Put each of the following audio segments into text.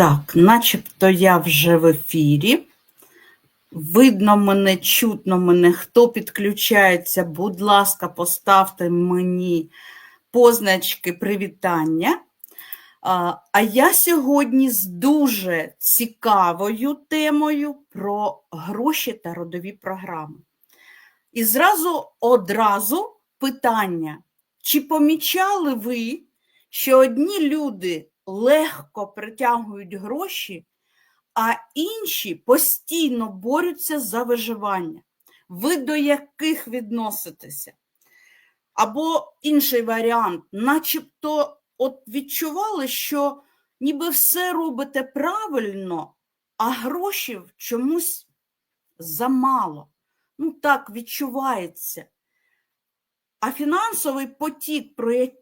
Так, начебто я вже в ефірі. Видно мене, чутно мене. Хто підключається, будь ласка, поставте мені позначки привітання. А я сьогодні з дуже цікавою темою про гроші та родові програми. І зразу одразу питання: чи помічали ви, що одні люди легко притягують гроші, а інші постійно борються за виживання? Ви до яких відноситеся? Або інший варіант, начебто от відчували, що ніби все робите правильно, а грошей чомусь замало. Ну, так відчувається. А фінансовий потік, про який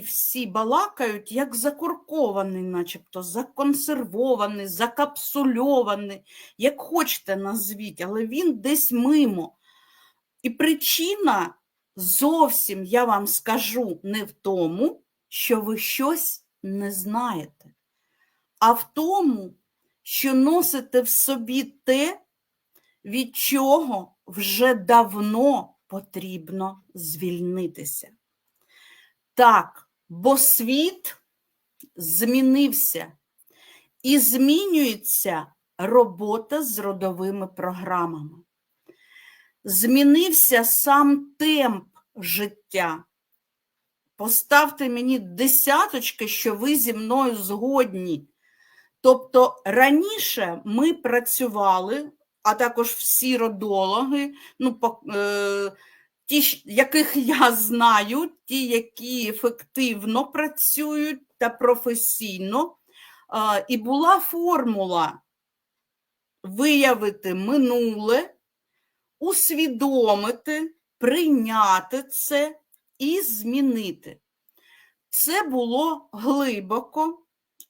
всі балакають, як закуркований, начебто, законсервований, закапсульований, як хочете назвіть, але він десь мимо. І причина зовсім, я вам скажу, не в тому, що ви щось не знаєте, а в тому, що носите в собі те, від чого вже давно потрібно звільнитися. Так, бо світ змінився і змінюється робота з родовими програмами. Змінився сам темп життя. Поставте мені десяточки, що ви зі мною згодні. Тобто раніше ми працювали, а також всі родологи, ну, е, ті, яких я знаю, ті, які ефективно працюють та професійно, і була формула виявити минуле, усвідомити, прийняти це і змінити. Це було глибоко,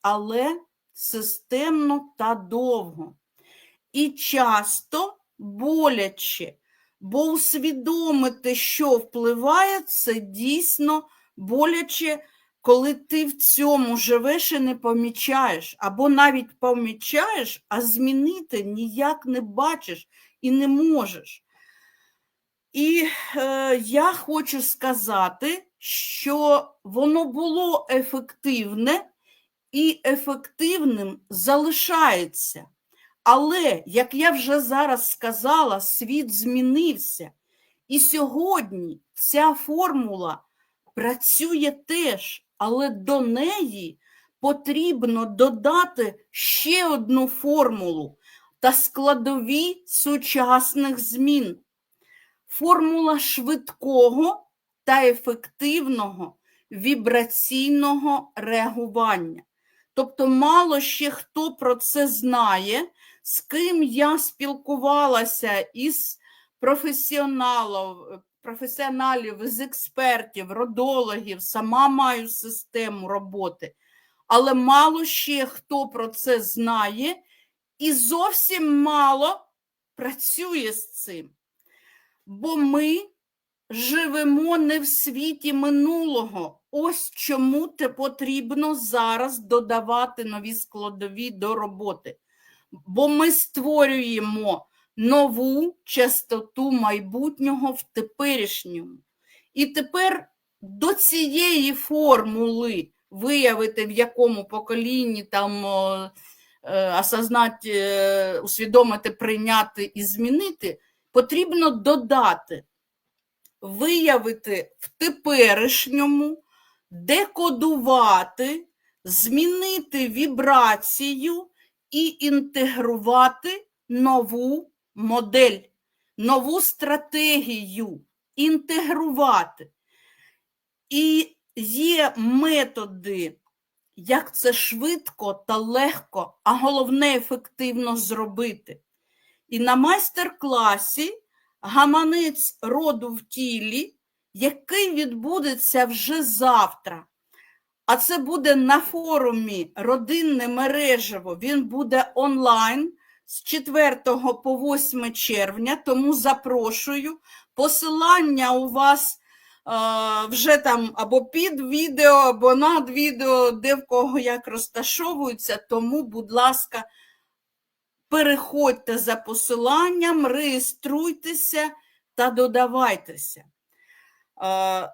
але системно та довго. І часто боляче, бо усвідомити, що впливає, це дійсно боляче, коли ти в цьому живеш і не помічаєш, або навіть помічаєш, а змінити ніяк не бачиш і не можеш. І е, я хочу сказати, що воно було ефективне і ефективним залишається. Але, як я вже зараз сказала, світ змінився. І сьогодні ця формула працює теж, але до неї потрібно додати ще одну формулу та складові сучасних змін формула швидкого та ефективного вібраційного реагування. Тобто, мало ще хто про це знає, з ким я спілкувалася із професіоналів, професіоналів, з експертів, родологів, сама маю систему роботи. Але мало ще хто про це знає, і зовсім мало працює з цим бо ми живемо не в світі минулого. Ось чому те потрібно зараз додавати нові складові до роботи. Бо ми створюємо нову частоту майбутнього в теперішньому. І тепер до цієї формули виявити, в якому поколінні там е, осознати, е, усвідомити, прийняти і змінити потрібно додати, виявити в теперішньому, декодувати, змінити вібрацію і інтегрувати нову модель, нову стратегію, інтегрувати. І є методи, як це швидко та легко, а головне ефективно зробити. І на майстер-класі гаманець роду в тілі, який відбудеться вже завтра. А це буде на форумі Родинне мережево. Він буде онлайн з 4 по 8 червня, тому запрошую. Посилання у вас вже там або під відео, або над відео, де в кого як розташовуються. Тому, будь ласка, переходьте за посиланням, реєструйтеся та додавайтеся. Е,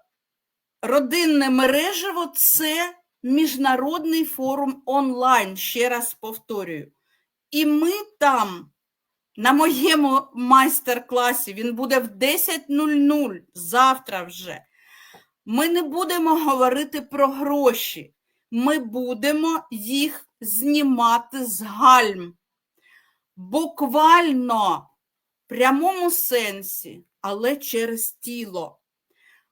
Родинне мережево це міжнародний форум онлайн, ще раз повторюю. І ми там, на моєму майстер-класі, він буде в 10.00 завтра вже. Ми не будемо говорити про гроші, ми будемо їх знімати з гальм. Буквально в прямому сенсі, але через тіло.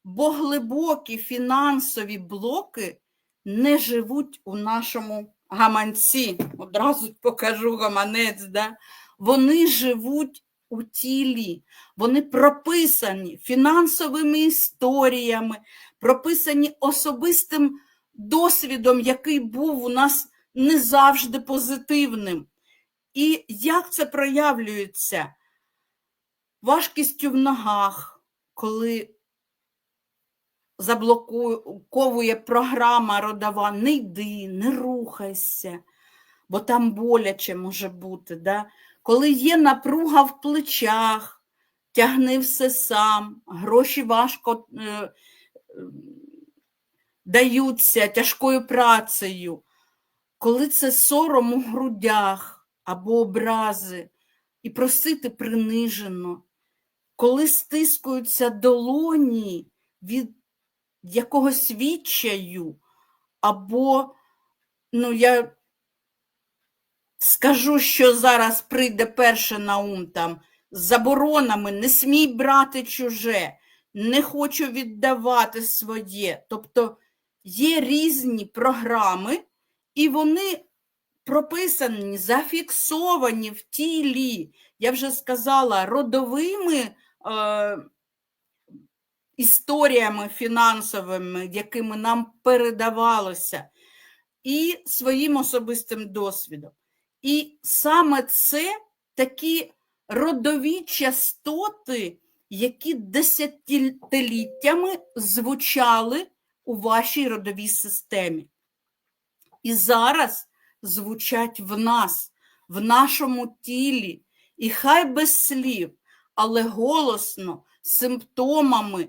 Бо глибокі фінансові блоки не живуть у нашому гаманці. Одразу покажу гаманець. Да? Вони живуть у тілі, вони прописані фінансовими історіями, прописані особистим досвідом, який був у нас не завжди позитивним. І як це проявлюється? Важкістю в ногах, коли заблоковує програма родова, не йди, не рухайся, бо там боляче може бути. Да? Коли є напруга в плечах, тягни все сам, гроші важко е, е, даються тяжкою працею, коли це сором у грудях або образи, і просити принижено, коли стискуються долоні від якогось відчаю, або, ну, я скажу, що зараз прийде перше на ум там з заборонами, не смій брати чуже, не хочу віддавати своє. Тобто є різні програми, і вони прописані, зафіксовані в тілі. Я вже сказала, родовими. Е, історіями фінансовими, якими нам передавалося, і своїм особистим досвідом. І саме це такі родові частоти, які десятиліттями звучали у вашій родовій системі. І зараз звучать в нас, в нашому тілі, і хай без слів, але голосно, симптомами,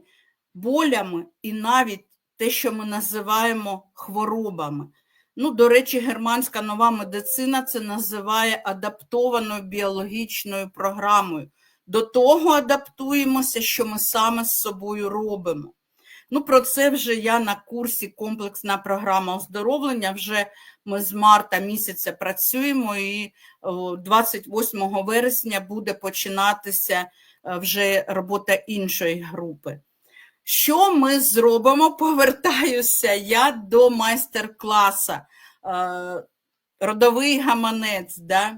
болями і навіть те, що ми називаємо хворобами. Ну, До речі, германська нова медицина це називає адаптованою біологічною програмою. До того адаптуємося, що ми саме з собою робимо. Ну, Про це вже я на курсі комплексна програма оздоровлення. Вже ми з марта місяця працюємо, і 28 вересня буде починатися е, вже робота іншої групи. Що ми зробимо? Повертаюся я до майстер-класа. Е, родовий гаманець, да?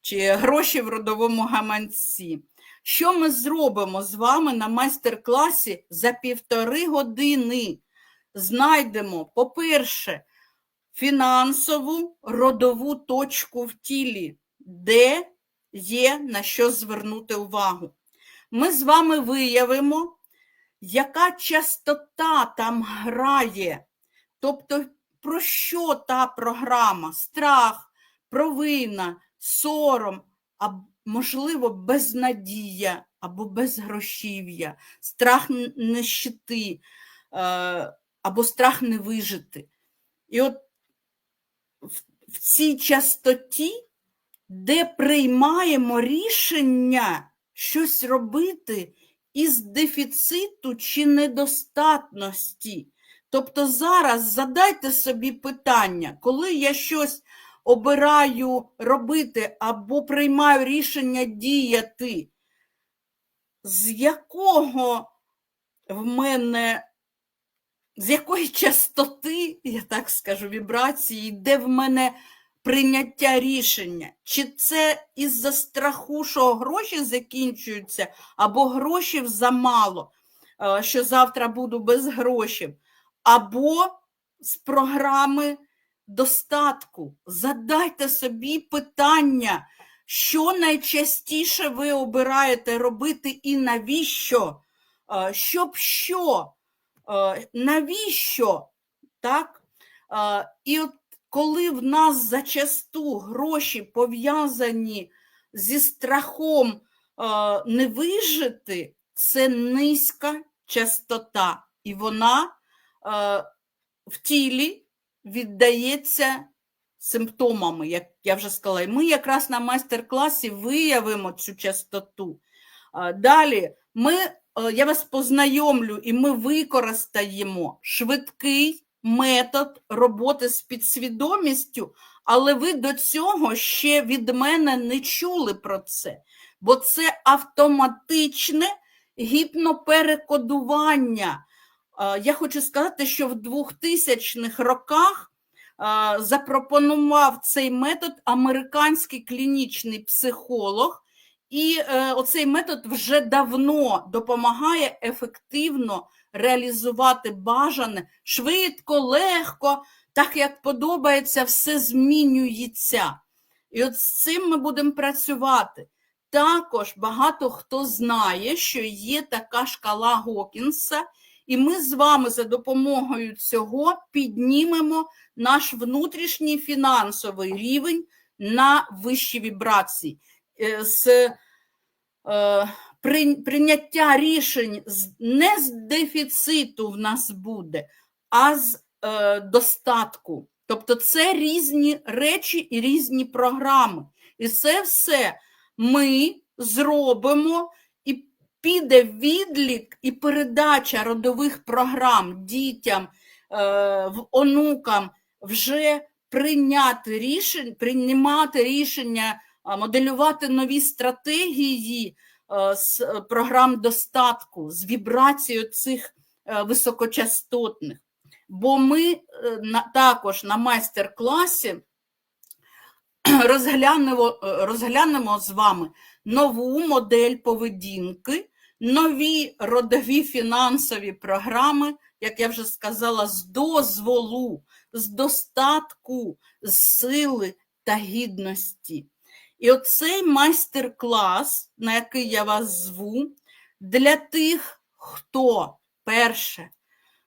чи гроші в родовому гаманці. Що ми зробимо з вами на майстер-класі за півтори години? Знайдемо, по-перше, фінансову родову точку в тілі, де є на що звернути увагу. Ми з вами виявимо яка частота там грає? Тобто, про що та програма? Страх, провина, сором, а можливо, безнадія або безгрошів'я, страх нищити е, або страх не вижити. І от в цій частоті, де приймаємо рішення щось робити із дефіциту чи недостатності. Тобто зараз задайте собі питання, коли я щось обираю робити або приймаю рішення діяти, з якого в мене, з якої частоти, я так скажу, вібрації, де в мене прийняття рішення, чи це із-за страху, що гроші закінчуються, або грошей замало, е, що завтра буду без грошей, або з програми достатку. Задайте собі питання, що найчастіше ви обираєте робити і навіщо, Е, Щоб що? Е, Навіщо? Так? І от коли в нас зачасту гроші пов'язані зі страхом е, не вижити, це низька частота, і вона е, в тілі віддається симптомами, як я вже сказала. І ми якраз на майстер-класі виявимо цю частоту. Е, Далі ми, я вас познайомлю, і ми використаємо швидкий метод роботи з підсвідомістю, але ви до цього ще від мене не чули про це, бо це автоматичне гіпноперекодування. Я хочу сказати, що в 2000-х роках запропонував цей метод американський клінічний психолог, і е, оцей метод вже давно допомагає ефективно реалізувати бажане швидко, легко, так як подобається, все змінюється. І от з цим ми будемо працювати. Також багато хто знає, що є така шкала Гокінса, і ми з вами за допомогою цього піднімемо наш внутрішній фінансовий рівень на вищі вібрації. Е, З е, прийняття рішень не з дефіциту в нас буде, а з е, достатку. Тобто це різні речі і різні програми. І це все ми зробимо, і піде відлік і передача родових програм дітям, е, онукам вже прийняти рішення, приймати рішення, моделювати нові стратегії з е, програм достатку, з вібрацією цих е, високочастотних. Бо ми е, також на майстер-класі розглянемо, е, розглянемо з вами нову модель поведінки, нові родові фінансові програми, як я вже сказала, з дозволу, з достатку, з сили та гідності. І оцей майстер-клас, на який я вас зву, для тих, хто перше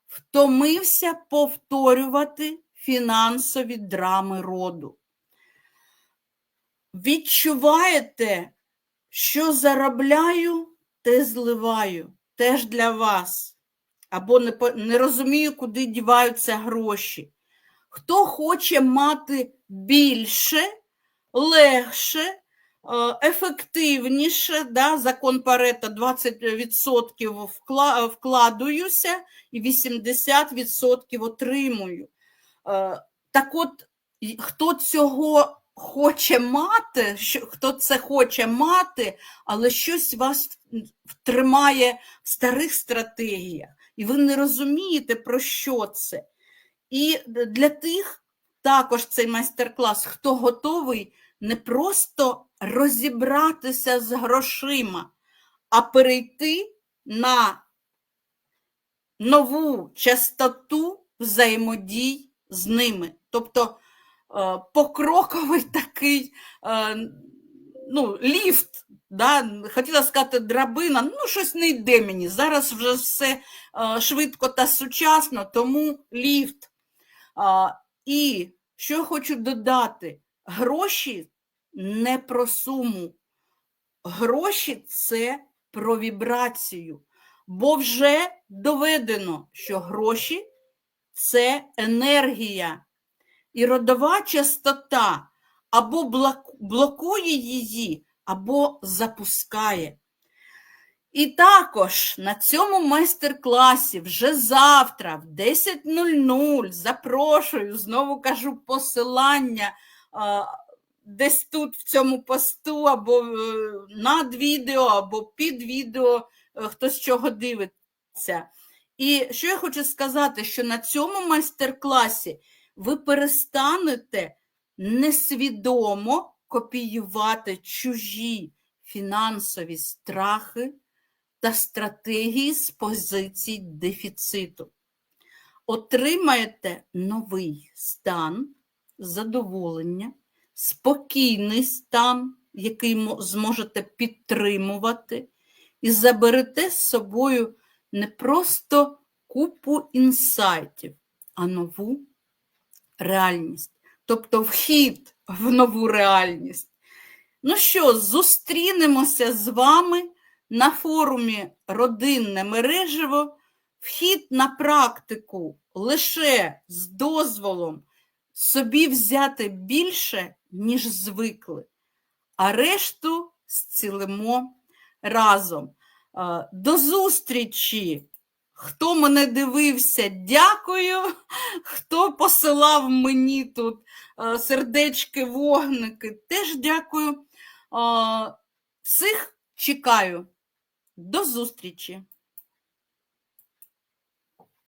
втомився повторювати фінансові драми роду. Відчуваєте, що заробляю, те зливаю, теж для вас. Або не, не розумію, куди діваються гроші. Хто хоче мати більше, легше, е, ефективніше, да, закон Парета 20% вкла- вкладуюся і 80% отримую. Е, Так от, хто цього хоче мати, хто це хоче мати, але щось вас тримає в старих стратегіях, і ви не розумієте, про що це. І для тих також цей майстер-клас, хто готовий не просто розібратися з грошима, а перейти на нову частоту взаємодій з ними. Тобто е, покроковий такий е, ну, ліфт. Да? Хотіла сказати драбина, ну щось не йде мені. Зараз вже все е, швидко та сучасно, тому ліфт. І що я хочу додати: гроші не про суму. Гроші це про вібрацію. Бо вже доведено, що гроші це енергія. І родова частота або блокує її, або запускає. І також на цьому майстер-класі вже завтра, в 10.00, запрошую, знову кажу посилання десь тут в цьому посту, або е, над відео, або під відео, е, хто з чого дивиться. І що я хочу сказати, що на цьому майстер-класі ви перестанете несвідомо копіювати чужі фінансові страхи та стратегії з позицій дефіциту. Отримаєте новий стан задоволення, спокійний стан, який зможете підтримувати, і заберете з собою не просто купу інсайтів, а нову реальність, тобто вхід в нову реальність. Ну що, зустрінемося з вами на форумі Родинне мережево. Вхід на практику лише з дозволом собі взяти більше, ніж звикли, а решту зцілимо разом. Е, До зустрічі! Хто мене дивився, дякую. Хто посилав мені тут е, сердечки, вогники, теж дякую. Е, Всіх чекаю. До зустрічі!